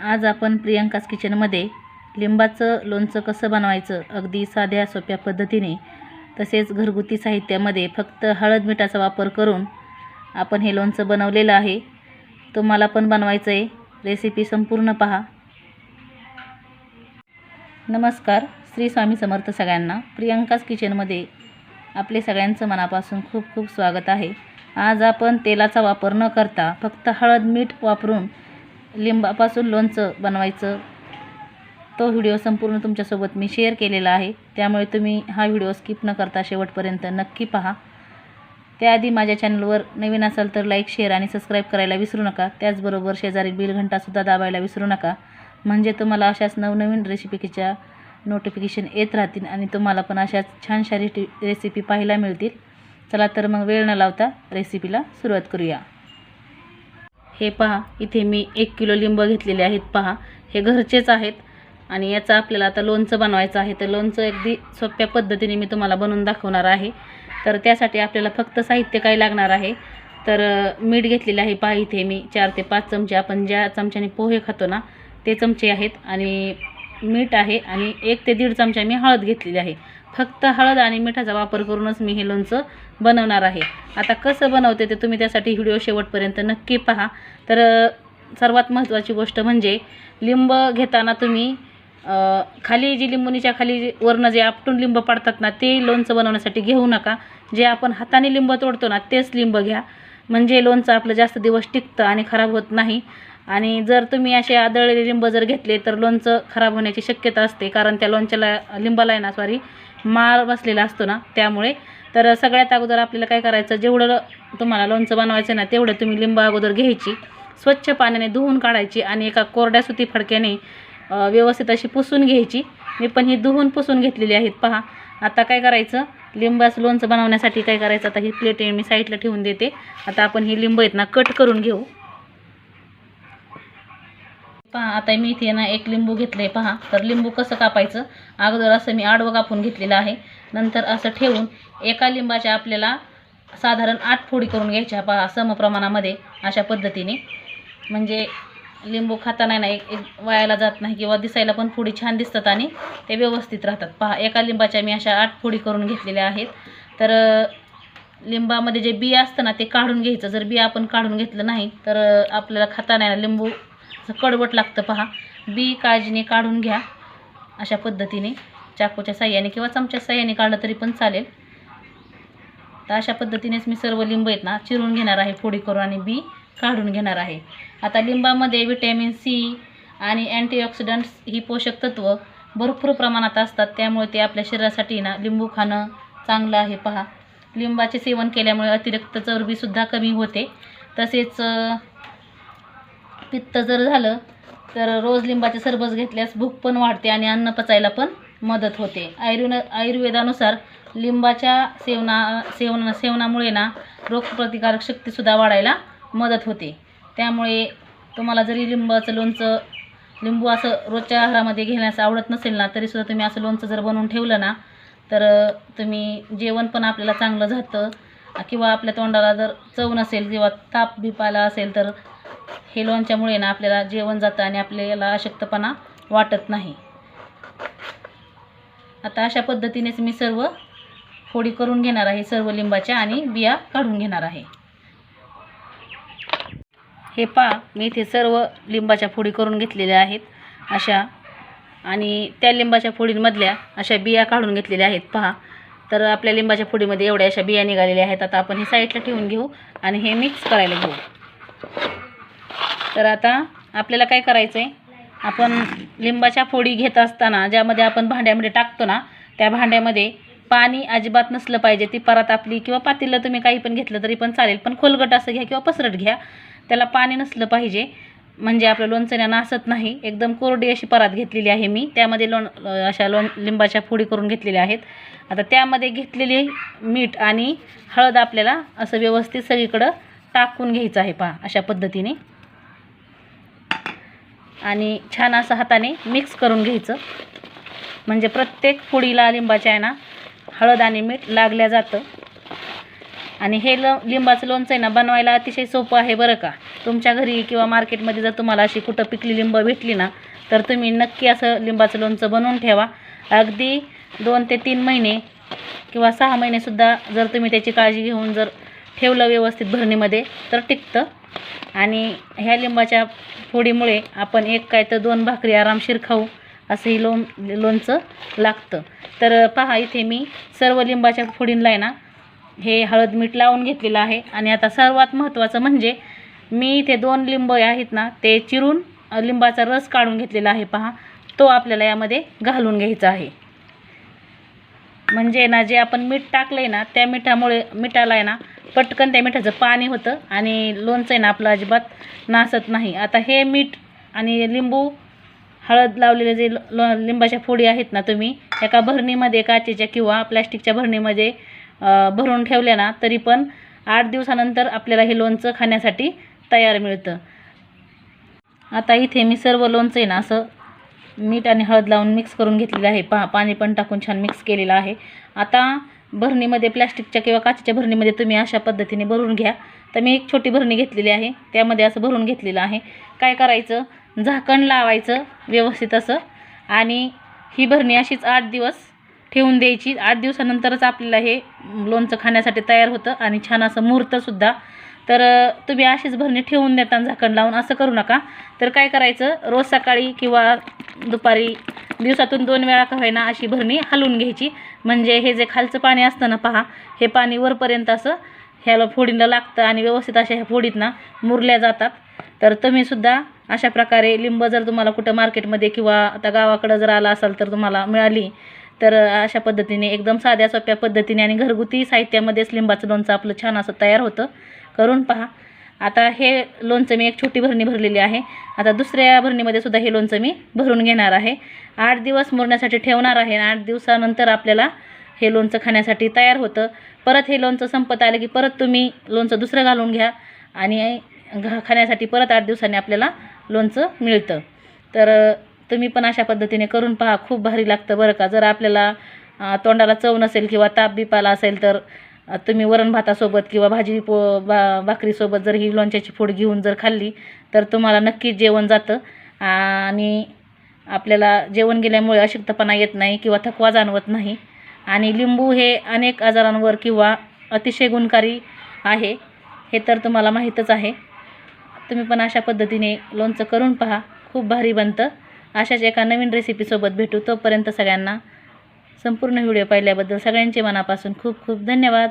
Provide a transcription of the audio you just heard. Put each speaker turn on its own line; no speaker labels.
आज आपण प्रियंकास किचनमध्ये लिंबाचं लोणचं कसं बनवायचं अगदी साध्या सोप्या पद्धतीने तसेच घरगुती साहित्यामध्ये फक्त हळद मिठाचा वापर करून आपण हे लोणचं बनवलेलं आहे. तुम्हाला पण बनवायचं आहे रेसिपी संपूर्ण पहा. नमस्कार. श्री स्वामी समर्थ सगळ्यांना. प्रियंकास किचनमध्ये आपले सगळ्यांचं मनापासून खूप खूप स्वागत आहे. आज आपण तेलाचा वापर न करता फक्त हळद मीठ वापरून लिंबापासून लोणचं बनवायचं. तो व्हिडिओ संपूर्ण तुमच्यासोबत मी शेअर केलेला आहे. त्यामुळे तुम्ही हा व्हिडिओ स्किप न करता शेवटपर्यंत नक्की पहा. त्याआधी माझ्या चॅनलवर नवीन असाल तर लाईक शेअर आणि सबस्क्राईब करायला विसरू नका. त्याचबरोबर शेजारी बिल घंटासुद्धा दाबायला विसरू नका. म्हणजे तुम्हाला अशाच नवनवीन रेसिपीच्या नोटिफिकेशन येत राहतील आणि तुम्हाला पण अशाच छानशा रेसिपी पाहायला मिळतील. चला तर मग वेळ न लावता रेसिपीला सुरुवात करूया. हे पहा इथे मी एक किलो लिंब घेतलेले आहेत पहा. हे घरचेच आहेत आणि याचं आपल्याला आता लोणचं बनवायचं आहे. तर लोणचं अगदी सोप्या पद्धतीने मी तुम्हाला बनवून दाखवणार आहे. तर त्यासाठी आपल्याला फक्त साहित्य काय लागणार आहे? तर मीठ घेतलेलं आहे पहा इथे मी. चार ते पाच चमचे. आपण ज्या चमच्याने पोहे खातो ना ते चमचे आहेत. आणि मीठ आहे आणि एक ते दीड चमचा मी हळद घेतलेली आहे. फक्त हळद आणि मिठाचा वापर करूनच मी हे लोणचं बनवणार आहे. आता कसं बनवते ते तुम्ही त्यासाठी व्हिडिओ शेवटपर्यंत नक्की पहा. तर सर्वात महत्त्वाची गोष्ट म्हणजे लिंब घेताना तुम्ही खाली जी लिंबुनीच्या खाली वरनं जे आपटून लिंब पाडतात ना ते लोणचं बनवण्यासाठी घेऊ नका. जे आपण हाताने लिंब तोडतो ना तेच लिंब घ्या. म्हणजे लोणचं आपलं जास्त दिवस टिकतं आणि खराब होत नाही. आणि जर तुम्ही असे आदळलेले लिंब जर घेतले तर लोणचं खराब होण्याची शक्यता असते. कारण त्या लोणच्याला लिंबाला आहे ना सॉरी मार बसलेला असतो ना त्यामुळे. तर सगळ्यात अगोदर आपल्याला काय करायचं जेवढं तुम्हाला लोणचं बनवायचं ना तेवढं तुम्ही लिंब अगोदर घ्यायची. स्वच्छ पाण्याने धुवून काढायची आणि एका कोरड्या सुती फडक्याने व्यवस्थित अशी पुसून घ्यायची. मी पण ही धुवून पुसून घेतलेली आहेत पहा. आता काय करायचं लिंबाचं लोणचं बनवण्यासाठी काय करायचं आता ही प्लेट मी साईडला ठेवून देते. आता आपण ही लिंब आहेत ना कट करून घेऊ. पहा आता मी इथे ना एक लिंबू घेतलं आहे पहा. तर लिंबू कसं कापायचं? अगोदर असं मी आडवं कापून घेतलेलं आहे. नंतर असं ठेवून एका लिंबाच्या आपल्याला साधारण आठ फोडी करून घ्यायच्या पहा समप्रमाणामध्ये अशा पद्धतीने. म्हणजे लिंबू खाताना ना एक एक वायाला जात नाही किंवा दिसायला पण फोडी छान दिसतात आणि ते व्यवस्थित राहतात. पहा एका लिंबाच्या मी अशा आठ फोडी करून घेतलेल्या आहेत. तर लिंबामध्ये जे बिया असतं ना ते काढून घ्यायचं. जर बिया आपण काढून घेतलं नाही तर आपल्याला खाताना ना लिंबू असं कडवट लागतं पहा. बी काळजीने काढून घ्या. अशा पद्धतीने चाकूच्या साह्याने किंवा चमच्या साह्याने काढलं तरी पण चालेल. तर अशा पद्धतीनेच मी सर्व लिंब आहेत ना चिरून घेणार आहे फोडी करून आणि बी काढून घेणार आहे. आता लिंबामध्ये विटॅमिन सी आणि अँटीऑक्सिडंट्स ही पोषक तत्व भरपूर प्रमाणात असतात. त्यामुळे ते आपल्या शरीरासाठी ना लिंबू खाणं चांगलं आहे पहा. लिंबाचे सेवन केल्यामुळे अतिरिक्त चरबीसुद्धा कमी होते. तसेच पित्त जर झालं तर रोज लिंबाचे सरबत घेतल्यास भूक पण वाढते आणि अन्न पचायला पण मदत होते. आयुर्वेद आयुर्वेदानुसार लिंबाच्या सेवना सेवन सेवनामुळे ना रोगप्रतिकारक शक्तीसुद्धा वाढायला मदत होते. त्यामुळे तुम्हाला जरी लिंबाचं लोणचं लिंबू असं रोजच्या आहारामध्ये घेण्यास आवडत नसेल ना तरीसुद्धा तुम्ही असं लोणचं जर बनवून ठेवलं ना तर तुम्ही जेवण पण आपल्याला चांगलं जातं. किंवा आपल्या तोंडाला जर चव नसेल किंवा ताप बीप आला असेल तर हे लोणच्यामुळे ना आपल्याला जेवण जातं आणि आपल्याला अशक्तपणा वाटत नाही. आता अशा पद्धतीनेच मी सर्व फोडी करून घेणार आहे सर्व लिंबाच्या आणि बिया काढून घेणार आहे. हे पा मी इथे सर्व लिंबाच्या फोडी करून घेतलेल्या आहेत. अशा आणि त्या लिंबाच्या फोडींमधल्या अशा बिया काढून घेतलेल्या आहेत. पहा तर आपल्या लिंबाच्या फोडीमध्ये एवढ्या अशा बिया निघालेल्या आहेत. आता आपण हे साईडला ठेवून घेऊ आणि हे मिक्स करायला घेऊ. तर आता आपल्याला काय करायचं आहे आपण लिंबाच्या फोडी घेत असताना ज्यामध्ये आपण भांड्यामध्ये टाकतो ना त्या भांड्यामध्ये पाणी अजिबात नसलं पाहिजे. ती परत आपली किंवा पातेलं तुम्ही काही पण घेतलं तरी पण चालेल. पण खोलगट असं घ्या किंवा पसरट घ्या. त्याला पाणी नसलं पाहिजे. म्हणजे आपलं लोणचण्या नासत नाही. एकदम कोरडी अशी परात घेतलेली आहे मी. त्यामध्ये लोण अशा लोण लिंबाच्या फोडी करून घेतलेल्या आहेत. आता त्यामध्ये घेतलेली मीठ आणि हळद आपल्याला असं व्यवस्थित सगळीकडं टाकून घ्यायचं आहे पहा अशा पद्धतीने. आणि छान असं हाताने मिक्स करून घ्यायचं. म्हणजे प्रत्येक पुडीला लिंबाच्या आहे ना हळद आणि मीठ लागल्या जातं. आणि हे ल लिंबाचं लोणचं आहे ना बनवायला अतिशय सोपं आहे बरं का. तुमच्या घरी किंवा मार्केटमध्ये जर तुम्हाला अशी कुठं पिकली लिंब भेटली ना तर तुम्ही नक्की असं लिंबाचं लोणचं बनवून ठेवा. अगदी दोन ते तीन महिने किंवा सहा महिनेसुद्धा जर तुम्ही त्याची काळजी घेऊन जर ठेवलं व्यवस्थित भरणीमध्ये तर टिकतं. आणि ह्या लिंबाच्या फोडीमुळे आपण एक काय तर दोन भाकरी आरामशीर खाऊ असं ही लोण लोणचं लागतं. तर पहा इथे मी सर्व लिंबाच्या फोडींना आहे ना हे हळद मीठ लावून घेतलेलं आहे. आणि आता सर्वात महत्त्वाचं म्हणजे मी इथे दोन लिंब आहेत ना ते चिरून लिंबाचा रस काढून घेतलेला आहे पहा. तो आपल्याला यामध्ये घालून घ्यायचा आहे. म्हणजे ना जे आपण मीठ टाकलं आहे ना त्या मिठामुळे मिठाला आहे ना पटकन त्या मिठाचं पाणी होतं आणि लोणचं आहे ना आपलं अजिबात नासत नाही. आता हे मीठ आणि लिंबू हळद लावलेले जे लो लिंबाच्या फोडी आहेत ना तुम्ही एका भरणीमध्ये काचेच्या किंवा प्लॅस्टिकच्या भरणीमध्ये भरून ठेवल्या ना तरी पण आठ दिवसानंतर आपल्याला हे लोणचं खाण्यासाठी तयार मिळतं. आता इथे मी सर्व लोणचं आहे ना असं मीठ आणि हळद लावून मिक्स करून घेतलेलं आहे. पा पाणी पण टाकून छान मिक्स केलेलं आहे. आता भरणीमध्ये प्लॅस्टिकच्या किंवा काचेच्या भरणीमध्ये तुम्ही अशा पद्धतीने भरून घ्या. तर मी एक छोटी भरणी घेतलेली आहे. त्यामध्ये असं भरून घेतलेलं आहे. काय करायचं? झाकण लावायचं व्यवस्थित असं. आणि ही भरणी अशीच आठ दिवस ठेवून द्यायची. आठ दिवसानंतरच आपल्याला हे लोणचं खाण्यासाठी तयार होतं आणि छान असं मुहूर्तसुद्धा तर तुम्ही अशीच भरणी ठेवून देता झाकण लावून असं करू नका. तर काय करायचं? रोज सकाळी किंवा दुपारी दिवसातून दोन वेळा का होईना अशी भरणी हलवून घ्यायची. म्हणजे हे जे खालचं पाणी असतं ना पहा हे पाणी वरपर्यंत असं ह्याला फोडीला लागतं आणि व्यवस्थित अशा ह्या फोडीतना मुरल्या जातात. तर तुम्हीसुद्धा अशा प्रकारे लिंब जर तुम्हाला कुठं मार्केटमध्ये किंवा आता गावाकडं जर आला असाल तर तुम्हाला मिळाली. तर अशा पद्धतीने एकदम साध्या सोप्या पद्धतीने आणि घरगुती साहित्यामध्येच लिंबाचं लोणचं आपलं छान असं तयार होतं. करून पहा. आता हे लोणचं मी एक छोटी भरणी भरलेली आहे. आता दुसऱ्या भरणीमध्ये सुद्धा हे लोणचं मी भरून घेणार आहे. आठ दिवस मुरण्यासाठी ठेवणार आहे आणि आठ दिवसानंतर आपल्याला हे लोणचं खाण्यासाठी तयार होतं. परत हे लोणचं संपत आलं की परत तुम्ही लोणचं दुसरं घालून घ्या आणि घा खाण्यासाठी परत आठ दिवसांनी आपल्याला लोणचं मिळतं. तर तुम्ही पण अशा पद्धतीने करून पहा. खूप भारी लागतं बरं का. जर आपल्याला तोंडाला चव नसेल किंवा ताप बिपाला असेल तर तुम्ही वरण भातासोबत किंवा भाजी पो बा भाकरीसोबत जर ही लोणच्याची फोड घेऊन जर खाल्ली तर तुम्हाला नक्कीच जेवण जातं. आणि आपल्याला जेवण गेल्यामुळे अशक्तपणा येत नाही किंवा थकवा जाणवत नाही. आणि लिंबू हे अनेक आजारांवर किंवा अतिशय गुणकारी आहे हे तर तुम्हाला माहीतच आहे. तुम्ही पण अशा पद्धतीने लोणचं करून पहा. खूप भारी बनतं. अशाच एका नवीन रेसिपीसोबत भेटू. तोपर्यंत सगळ्यांना संपूर्ण व्हिडिओ पाहिल्याबद्दल सगळ्यांचे मनापासून खूप खूप धन्यवाद.